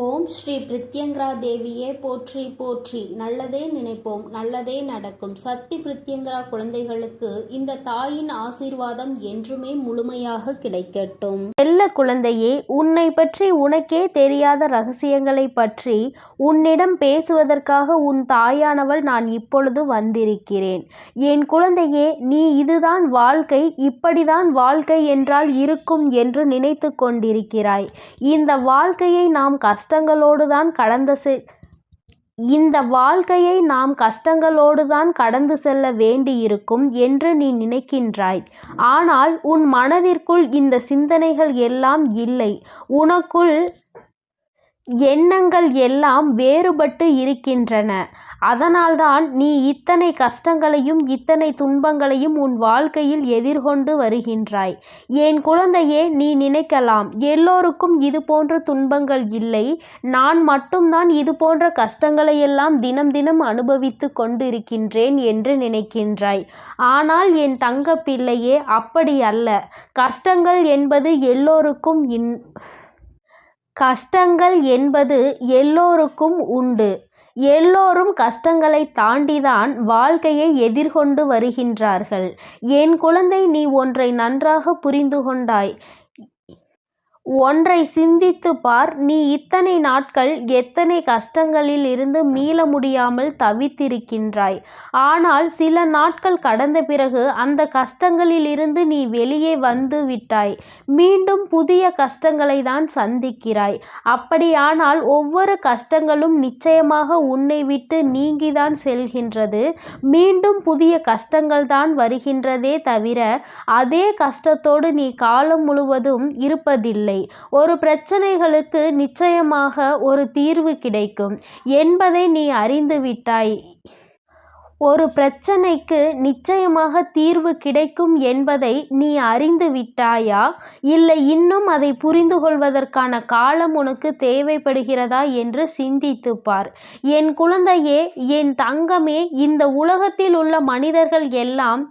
ஓம் ஸ்ரீ பிரித்யங்கரா தேவியே போற்றி போற்றி. நல்லதே நினைப்போம் நல்லதே நடக்கும். சக்தி பிரித்யங்கரா குழந்தைகளுக்கு இந்த தாயின் ஆசீர்வாதம் என்றுமே முழுமையாக கிடைக்கட்டும். செல்ல குழந்தையே உன்னை பற்றி உனக்கே தெரியாத ரகசியங்களை பற்றி உன்னிடம் பேசுவதற்காக உன் தாயானவள் நான் இப்பொழுது வந்திருக்கிறேன். என் குழந்தையே நீ இதுதான் வாழ்க்கை இப்படிதான் வாழ்க்கை என்றால் இருக்கும் என்று நினைத்து கொண்டிருக்கிறாய். இந்த வாழ்க்கையை நாம் கஷ்டங்களோடு தான் கடந்த செ இந்த வாழ்க்கையை நாம் கஷ்டங்களோடு தான் கடந்து செல்ல வேண்டியிருக்கும் என்று நீ நினைக்கின்றாய். ஆனால் உன் மனதிற்குள் இந்த சிந்தனைகள் எல்லாம் இல்லை. உனக்குள் எண்ணங்கள் எல்லாம் வேறுபட்டு இருக்கின்றன. அதனால்தான் நீ இத்தனை கஷ்டங்களையும் இத்தனை துன்பங்களையும் உன் வாழ்க்கையில் எதிர்கொண்டு வருகின்றாய். என் குழந்தையே நீ நினைக்கலாம் எல்லோருக்கும் இது போன்ற துன்பங்கள் இல்லை. நான் மட்டும்தான் இது போன்ற கஷ்டங்களையெல்லாம் தினம் தினம் அனுபவித்து கொண்டிருக்கின்றேன் என்று நினைக்கின்றாய். ஆனால் என் தங்க பிள்ளையே அப்படி அல்ல. கஷ்டங்கள் என்பது எல்லோருக்கும் இன் கஷ்டங்கள் என்பது எல்லோருக்கும் உண்டு. எல்லோரும் கஷ்டங்களை தாண்டிதான் வாழ்க்கையை எதிர்கொண்டு வருகின்றார்கள். என் குழந்தை நீ ஒன்றை நன்றாக புரிந்து கொண்டாய். ஒன்றை சிந்தித்து பார் நீ இத்தனை நாட்கள் எத்தனை கஷ்டங்களில் இருந்து மீள முடியாமல் தவித்திருக்கின்றாய். ஆனால் சில நாட்கள் கடந்த பிறகு அந்த கஷ்டங்களில் இருந்து நீ வெளியே வந்து விட்டாய். மீண்டும் புதிய கஷ்டங்களை தான் சந்திக்கிறாய். அப்படியானால் ஒவ்வொரு கஷ்டங்களும் நிச்சயமாக உன்னை விட்டு நீங்கிதான் செல்கின்றது. மீண்டும் புதிய கஷ்டங்கள் தான் வருகின்றதே தவிர அதே கஷ்டத்தோடு நீ காலம் முழுவதும் இருப்பதில்லை. இல்லை. ஒரு பிரச்சனைகளுக்கு நிச்சயமாக ஒரு தீர்வு கிடைக்கும். என்பதை நீ அறிந்து விட்டாய். ஒரு பிரச்சனைக்கு நிச்சயமாக தீர்வு கிடைக்கும் என்பதை நீ அறிந்து விட்டாயா? இல்லை இன்னும் அதை புரிந்து கொள்வதற்கான காலம் உனக்கு தேவைப்படுகிறதா என்று சிந்தித்து பார். என் குழந்தையே என் தங்கமே இந்த உலகத்தில் உள்ள மனிதர்கள் எல்லாம்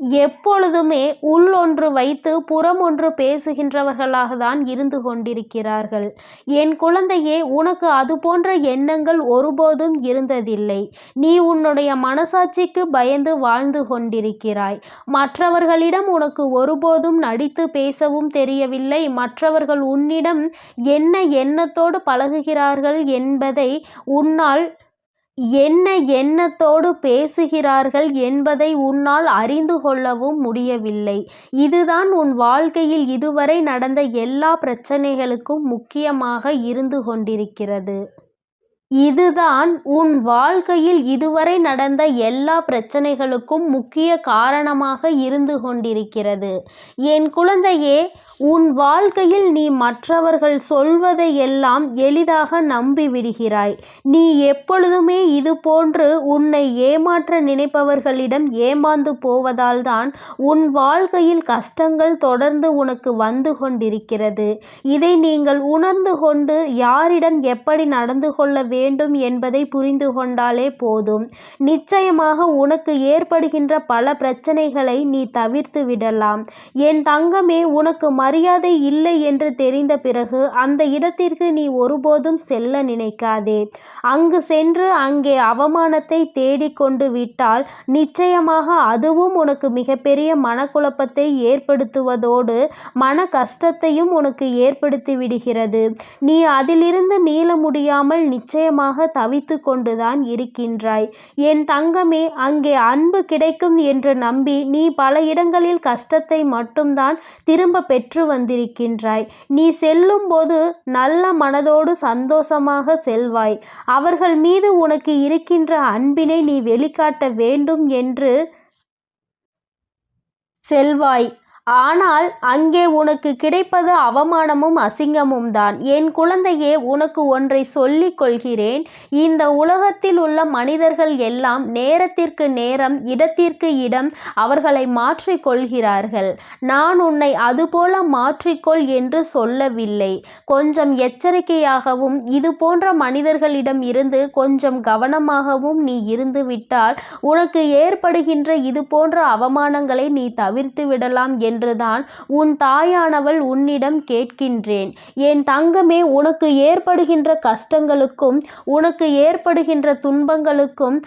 எப்பொழுதுமே உள் ஒன்று வைத்து புறம் ஒன்று பேசுகின்றவர்களாக தான் இருந்து கொண்டிருக்கிறார்கள். என் குழந்தையே உனக்கு அது போன்ற எண்ணங்கள் ஒருபோதும் இருந்ததில்லை. நீ உன்னுடைய மனசாட்சிக்கு பயந்து வாழ்ந்து கொண்டிருக்கிறாய். மற்றவர்களிடம் உனக்கு ஒருபோதும் நடித்து பேசவும் தெரியவில்லை. மற்றவர்கள் உன்னிடம் என்ன எண்ணத்தோடு பழகுகிறார்கள் என்பதை உன்னால் என்ன எண்ணத்தோடு பேசுகிறார்கள் என்பதை உன்னால் அறிந்து கொள்ளவும் முடியவில்லை. இதுதான் உன் வாழ்க்கையில் இதுவரை நடந்த எல்லா பிரச்சனைகளுக்கும் முக்கியமாக இருந்து கொண்டிருக்கிறது. இதுதான் உன் வாழ்க்கையில் இதுவரை நடந்த எல்லா பிரச்சனைகளுக்கும் முக்கிய காரணமாக இருந்து கொண்டிருக்கிறது. என் குழந்தையே உன் வாழ்க்கையில் நீ மற்றவர்கள் சொல்வதை எல்லாம் எளிதாக நம்பிவிடுகிறாய் நீ எப்பொழுதுமே இது போன்று உன்னை ஏமாற்ற நினைப்பவர்களிடம் ஏமாந்து போவதால் தான் உன் வாழ்க்கையில் கஷ்டங்கள் தொடர்ந்து உனக்கு வந்து கொண்டிருக்கிறது. இதை நீங்கள் உணர்ந்து கொண்டு யாரிடம் எப்படி நடந்து கொள்ள வேண்டும் வேண்டும் என்பதை புரிந்து கொண்டாலே போதும். நிச்சயமாக உனக்கு ஏற்படுகின்ற பல பிரச்சனைகளை நீ தவிர்த்து விடலாம். என் தங்கமே உனக்கு மரியாதை இல்லை என்று தெரிந்த பிறகு அந்த இடத்திற்கு நீ ஒருபோதும் செல்ல நினைக்காதே. அங்கு சென்று அங்கே அவமானத்தை தேடிக்கொண்டு விட்டால் நிச்சயமாக அதுவும் உனக்கு மிகப்பெரிய மனக்குழப்பத்தை ஏற்படுத்துவதோடு மன கஷ்டத்தையும் உனக்கு ஏற்படுத்தி விடுகிறது. நீ அதிலிருந்து மீள முடியாமல் நிச்சயமாக தவித்து கொண்டுதான் இருக்கின்றாய். என் தங்கமே அங்கே அன்பு கிடைக்கும் என்று நம்பி நீ பல இடங்களில் கஷ்டத்தை மட்டும்தான் திரும்ப பெற்று வந்திருக்கின்றாய். நீ செல்லும்போது நல்ல மனதோடு சந்தோஷமாக செல்வாய். அவர்கள் மீது உனக்கு இருக்கின்ற அன்பினை நீ வெளிக்காட்ட வேண்டும் என்று செல்வாய். ஆனால் அங்கே உனக்கு கிடைப்பது அவமானமும் அசிங்கமும் தான் என் குழந்தையே உனக்கு ஒன்றை சொல்லிக் கொள்கிறேன். இந்த உலகத்தில் உள்ள மனிதர்கள் எல்லாம் நேரத்திற்கு நேரம் இடத்திற்கு இடம் அவர்களை மாற்றிக்கொள்கிறார்கள் நான் உன்னை அதுபோல மாற்றிக்கொள் என்று சொல்லவில்லை. கொஞ்சம் எச்சரிக்கையாகவும் இது போன்ற மனிதர்களிடம் இருந்து கொஞ்சம் கவனமாகவும் நீ இருந்து விட்டால் உனக்கு ஏற்படுகின்ற இது போன்ற அவமானங்களை நீ தவிர்த்து விடலாம் என்றுதான் உன் தாயானவள் உன்னிடம் கேட்கின்றேன். என் தங்கமே உனக்கு ஏற்படுகின்ற கஷ்டங்களுக்கும் உனக்கு ஏற்படுகின்ற துன்பங்களுக்கும்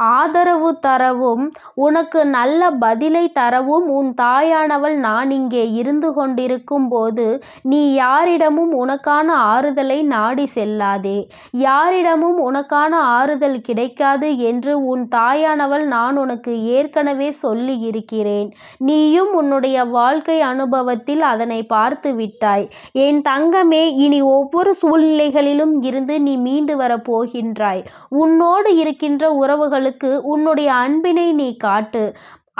ஆதரவு தரவும் உனக்கு நல்ல பதிலை தரவும் உன் தாயானவள் நான் இங்கே இருந்து கொண்டிருக்கும் போது நீ யாரிடமும் உனக்கான ஆறுதலை நாடி செல்லாதே. யாரிடமும் உனக்கான ஆறுதல் கிடைக்காது என்று உன் தாயானவள் நான் உனக்கு ஏற்கனவே சொல்லி இருக்கிறேன் நீயும் உன்னுடைய வாழ்க்கை அனுபவத்தில் அதனை பார்த்து விட்டாய். என் தங்கமே இனி ஒவ்வொரு சூழ்நிலைகளிலும் இருந்து நீ மீண்டு வரப் போகின்றாய். உன்னோடு இருக்கின்ற உறவுகள் அவர்களுக்கு உன்னுடைய அன்பினை நீ காட்டு.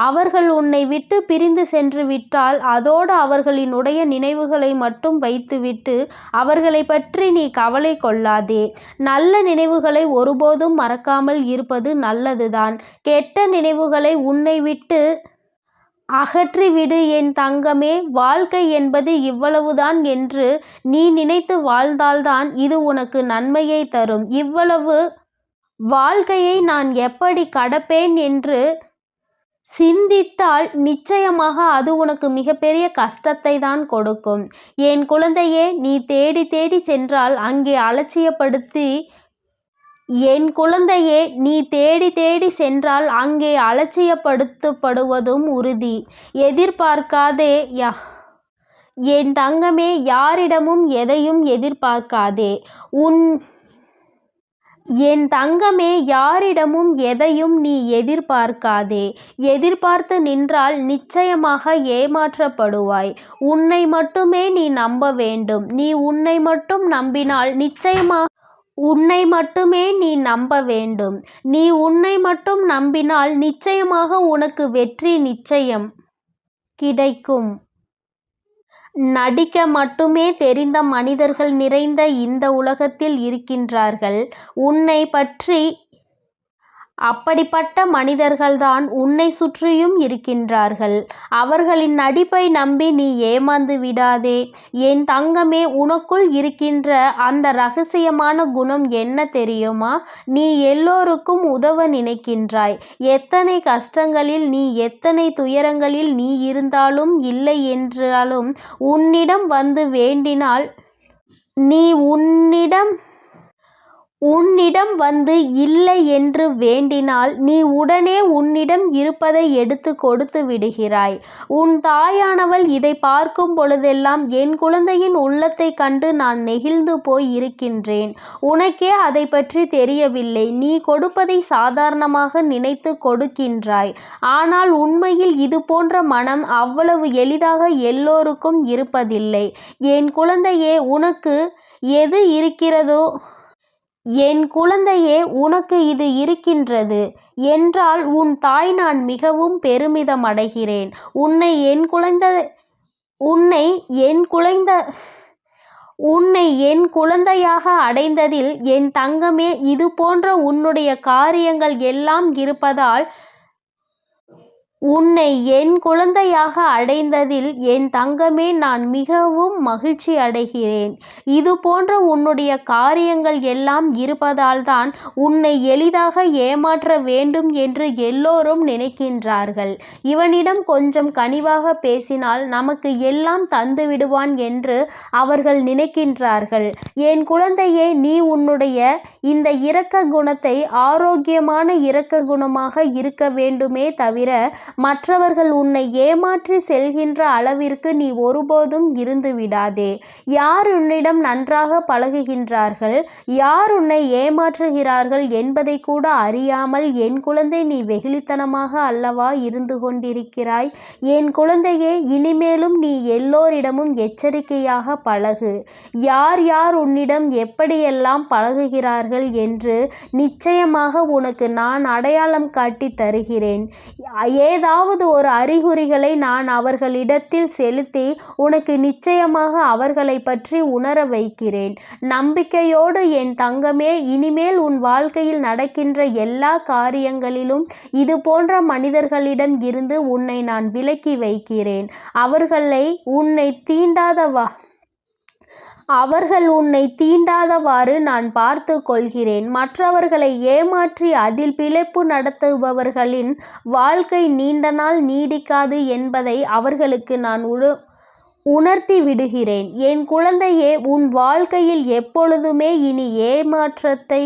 அவர்கள் உன்னை விட்டு பிரிந்து சென்று விட்டால் அதோடு அவர்களினுடைய நினைவுகளை மட்டும் வைத்துவிட்டு அவர்களை பற்றி நீ கவலை கொள்ளாதே. நல்ல நினைவுகளை ஒருபோதும் மறக்காமல் இருப்பது நல்லதுதான். கெட்ட நினைவுகளை உன்னை விட்டு அகற்றிவிடு. என் தங்கமே வாழ்க்கை என்பது இவ்வளவுதான் என்று நீ நினைத்து வாழ்ந்தால்தான் இது உனக்கு நன்மையை தரும். இவ்வளவு வாழ்க்கையை நான் எப்படி கடப்பேன் என்று சிந்தித்தால் நிச்சயமாக அது உனக்கு மிகப்பெரிய கஷ்டத்தை தான் கொடுக்கும். என் குழந்தையே நீ தேடி தேடி சென்றால் அங்கே அலட்சியப்படுத்தி என் குழந்தையே நீ தேடி தேடி சென்றால் அங்கே அலட்சியப்படுத்தப்படுவதும் உறுதி. எதிர்பார்க்காதே யா என் தங்கமே யாரிடமும் எதையும் எதிர்பார்க்காதே. உன் என் தங்கமே யாரிடமும் எதையும் நீ எதிர்பார்க்காதே. எதிர்பார்த்து நின்றால் நிச்சயமாக ஏமாற்றப்படுவாய். உன்னை மட்டுமே நீ நம்ப வேண்டும். நீ உன்னை மட்டும் நம்பினால் நிச்சயமாக உன்னை மட்டுமே நீ நம்ப வேண்டும். நீ உன்னை மட்டும் நம்பினால் நிச்சயமாக உனக்கு வெற்றி நிச்சயம் கிடைக்கும். நடிக்க மட்டுமே தெரிந்த மனிதர்கள் நிறைந்த இந்த உலகத்தில் இருக்கின்றார்கள். உன்னை பற்றி அப்படிப்பட்ட மனிதர்கள்தான் உன்னை சுற்றியும் இருக்கின்றார்கள். அவர்களின் நடிப்பை நம்பி நீ ஏமாந்து விடாதே. என் தங்கமே உனக்குள் இருக்கின்ற அந்த ரகசியமான குணம் என்ன தெரியுமா? நீ எல்லோருக்கும் உதவ நினைக்கின்றாய். எத்தனை கஷ்டங்களில் நீ எத்தனை துயரங்களில் நீ இருந்தாலும் இல்லை என்றாலும் உன்னிடம் வந்து வேண்டினால் நீ உன்னிடம் உன்னிடம் வந்து இல்லை என்று வேண்டினால் நீ உடனே உன்னிடம் இருப்பதை எடுத்து கொடுத்து விடுகிறாய். உன் தாயானவள் இதை பார்க்கும் பொழுதெல்லாம் என் குழந்தையின் உள்ளத்தை கண்டு நான் நெகிழ்ந்து போய் இருக்கின்றேன். உனக்கே அதை பற்றி தெரியவில்லை. நீ கொடுப்பதை சாதாரணமாக நினைத்து கொடுக்கின்றாய். ஆனால் உண்மையில் இது போன்ற மனம் அவ்வளவு எளிதாக எல்லோருக்கும் இருப்பதில்லை. என் குழந்தையே உனக்கு எது இருக்கிறதோ என் குழந்தையே உனக்கு இது இருக்கின்றது. என்றால் உன் தாய் நான் மிகவும் பெருமிதம் அடைகிறேன் உன்னை என் குழந்தை உன்னை என் குழந்தை உன்னை என் குழந்தையாக அடைந்ததில் என் தங்கமே இது போன்ற உன்னுடைய காரியங்கள் எல்லாம் இருப்பதால் உன்னை என் குழந்தையாக அடைந்ததில் என் தங்கமே நான் மிகவும் மகிழ்ச்சி அடைகிறேன். இது போன்ற உன்னுடைய காரியங்கள் எல்லாம் இருப்பதால்தான் உன்னை எளிதாக ஏமாற்ற வேண்டும் என்று எல்லோரும் நினைக்கின்றார்கள். இவனிடம் கொஞ்சம் கனிவாக பேசினால் நமக்கு எல்லாம் தந்து விடுவான் என்று அவர்கள் நினைக்கின்றார்கள். என் குழந்தையே நீ உன்னுடைய இந்த இரக்க குணத்தை ஆரோக்கியமான இரக்க குணமாக இருக்க வேண்டுமே தவிர மற்றவர்கள் உன்னை ஏமாற்றி செல்கின்ற அளவிற்கு நீ ஒருபோதும் இருந்து விடாதே. யார் உன்னிடம் நன்றாக பழகுகின்றார்கள்? யார் உன்னை ஏமாற்றுகிறார்கள் என்பதை கூட அறியாமல் என் குழந்தை நீ வெகுளித்தனமாக அல்லவா இருந்து கொண்டிருக்கிறாய்? என் குழந்தையே இனிமேலும் நீ எல்லோரிடமும் எச்சரிக்கையாக பழகு. யார் யார் உன்னிடம் எப்படியெல்லாம் பழகுகிறார்கள் என்று நிச்சயமாக உனக்கு நான் அடையாளம் காட்டி தருகிறேன். ஏதாவது ஏதாவது ஒரு அறிகுறிகளை நான் அவர்களிடத்தில் செலுத்தி உனக்கு நிச்சயமாக அவர்களை பற்றி உணர வைக்கிறேன். நம்பிக்கையோடு என் தங்கமே இனிமேல் உன் வாழ்க்கையில் நடக்கின்ற எல்லா காரியங்களிலும் இது போன்ற மனிதர்களிடம் இருந்து உன்னை நான் விலக்கி வைக்கிறேன். அவர்களை உன்னை தீண்டாத வா அவர்கள் உன்னை தீண்டாதவாறு நான் பார்த்து கொள்கிறேன். மற்றவர்களை ஏமாற்றி அதில் பிழைப்பு நடத்துபவர்களின் வாழ்க்கை நீண்ட நாள் நீடிக்காது என்பதை அவர்களுக்கு நான் உழு உணர்த்தி விடுகிறேன். என் குழந்தையே உன் வாழ்க்கையில் எப்பொழுதுமே இனி ஏமாற்றத்தை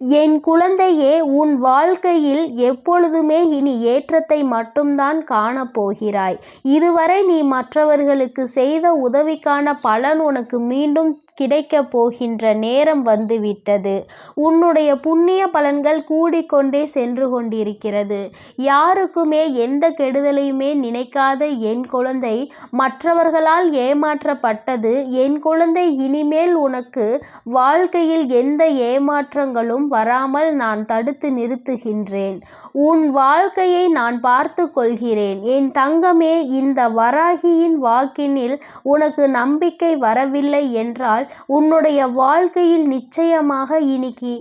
என் குழந்தையே உன் வாழ்க்கையில் எப்பொழுதுமே இனி ஏற்றத்தை மட்டும்தான் காணப்போகிறாய் இதுவரை நீ மற்றவர்களுக்கு செய்த உதவிக்கான பலன் உனக்கு மீண்டும் கிடைக்கப் போகின்ற நேரம் வந்துவிட்டது. உன்னுடைய புண்ணிய பலன்கள் கூடிக்கொண்டே சென்று கொண்டிருக்கிறது. யாருக்குமே எந்த கெடுதலையுமே நினைக்காத என் குழந்தை மற்றவர்களால் ஏமாற்றப்பட்டது. என் குழந்தை இனிமேல் உனக்கு வாழ்க்கையில் எந்த ஏமாற்றங்களும் வராமல் நான் தடுத்து நிறுத்துகின்றேன். உன் வாழ்க்கையை நான் பார்த்து கொள்கிறேன். என் தங்கமே இந்த வராகியின் வாக்கினில் உனக்கு நம்பிக்கை வரவில்லை என்றால் உன்னுடைய வாழ்க்கையில் நிச்சயமாக இன்னைக்கு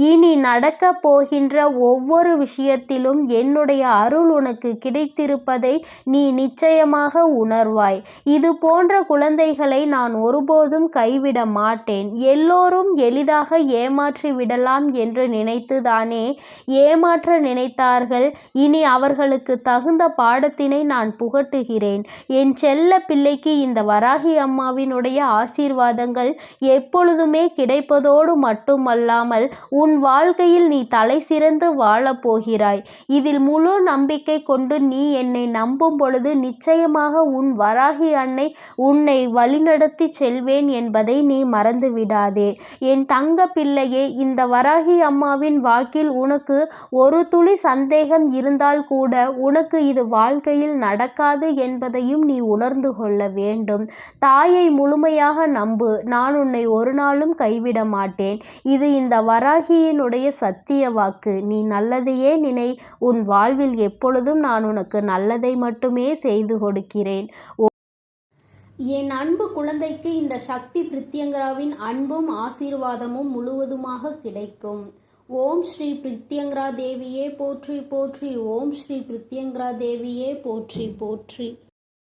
இனி நடக்கப் போகின்ற ஒவ்வொரு விஷயத்திலும் என்னுடைய அருள் உனக்கு கிடைத்திருப்பதை நீ நிச்சயமாக உணர்வாய். இது போன்ற குழந்தைகளை நான் ஒருபோதும் கைவிட மாட்டேன். எல்லோரும் எளிதாக ஏமாற்றி விடலாம் என்று நினைத்துதானே ஏமாற்ற நினைத்தார்கள். இனி அவர்களுக்கு தகுந்த பாடத்தினை நான் புகட்டுகிறேன். என் செல்ல பிள்ளைக்கு இந்த வராகி அம்மாவினுடைய ஆசீர்வாதங்கள் எப்பொழுதுமே கிடைப்பதோடு மட்டுமல்லாமல் உன் வாழ்க்கையில் நீ தலை சிறந்து வாழப் போகிறாய். இதில் முழு நம்பிக்கை கொண்டு நீ என்னை நம்பும் பொழுது நிச்சயமாக உன் வராகி அன்னை உன்னை வழிநடத்தி செல்வேன் என்பதை நீ மறந்து விடாதே. என் தங்க பிள்ளையே இந்த வராகி அம்மாவின் வாக்கில் உனக்கு ஒரு துளி சந்தேகம் இருந்தால் கூட உனக்கு இது வாழ்க்கையில் நடக்காது என்பதையும் நீ உணர்ந்து கொள்ள வேண்டும். தாயை முழுமையாக நம்பு. நான் உன்னை ஒரு நாளும் கைவிட மாட்டேன். இது இந்த தியாகியினுடைய சத்திய வாக்கு. நீ நல்லதையே நினை உன் வாழ்வில் எப்பொழுதும் நான் உனக்கு நல்லதை மட்டுமே செய்து கொடுக்கிறேன். என் அன்பு குழந்தைக்கு இந்த சக்தி பிரித்யங்கராவின் அன்பும் ஆசீர்வாதமும் முழுவதுமாக கிடைக்கும். ஓம் ஸ்ரீ பிரித்யங்கரா தேவியே போற்றி போற்றி. ஓம் ஸ்ரீ பிரித்யங்கரா தேவியே போற்றி போற்றி.